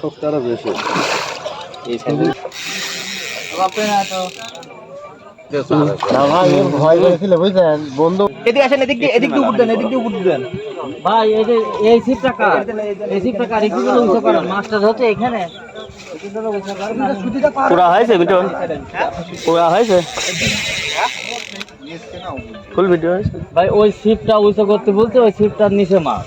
শক্তি আরও বেশি ভাই এর ভয় পেয়েছিল বুঝলেন বন্ধু এদিকে আসেন এদিক দিয়ে এদিক দিয়ে উপর দেন এদিক দিয়ে উপর দেন ভাই এই যে কার? এই সিপটা কার? একটু করে। করেন মাস্টার হচ্ছে এখানে পুরা হয়েছে ভিডিও? পুরা হয়েছে? ফুল ভিডিও ভাই ওই সিপটা উঁচু করতে বলতে ওই সিপটার নিচে মাছ।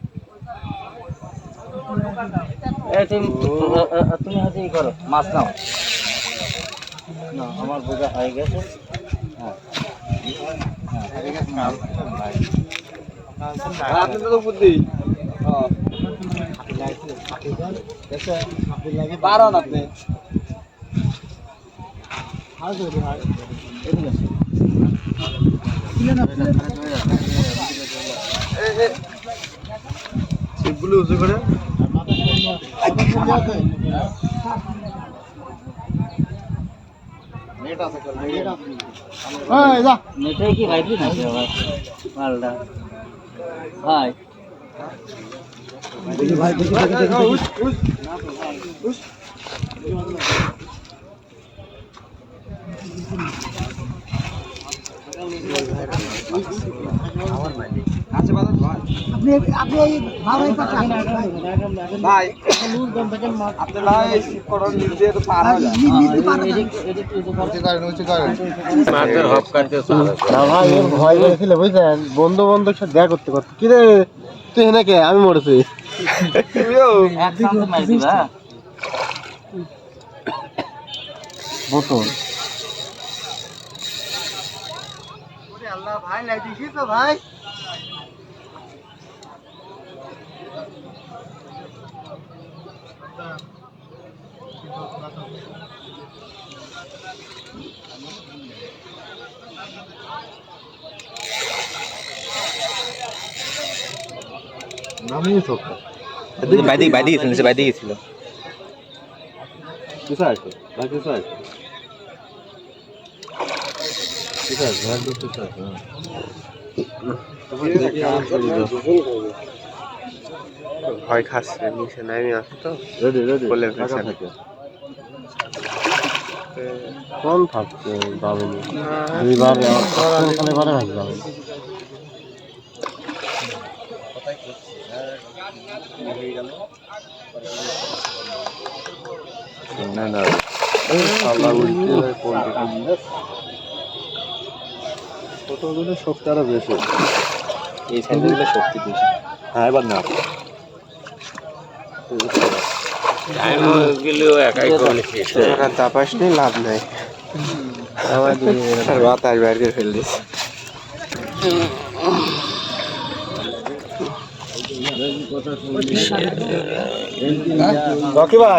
তুমি হচ্ছে ই করো মাছ নাও। না আমার বোঝা হয়ে গেছে। হ্যাঁ। আপনি তো বুদ্ধি। পারন আপনি শিবগুলো উঁচু করে? নেটাই কি ভাই না ভাই মালটা। ভাই। ভাই আপনি ভাই করন নিজে তো পার ভাই ভয় বুঝলেন বন্ধু বন্ধু সাথে দেখা করতে করতে কি রে তুই হেনে কে? আমি মরেছি। এক সামনে মার দিবা বোতল নামিয়ে সবটা বাইদিক বাইদিক গেছিল নিচে বাইদিক গেছিল কিসে আছে ভাই কিসে আছে ভয় খাচ্ছে নিচে নামে আসে তো। বলে টাকা থাকে কোন থাকছে যাবেনি দুইবার খালি বারে ভাগ যাবে না না। ছোটগুলো শক্তি আরও বেশি। এই সাইডে শক্তি বেশি। হ্যাঁ এবার না। তোরা নেই লাভ নাই। আর বাতাস বাইর করে ফেল দিস রকি ভাই।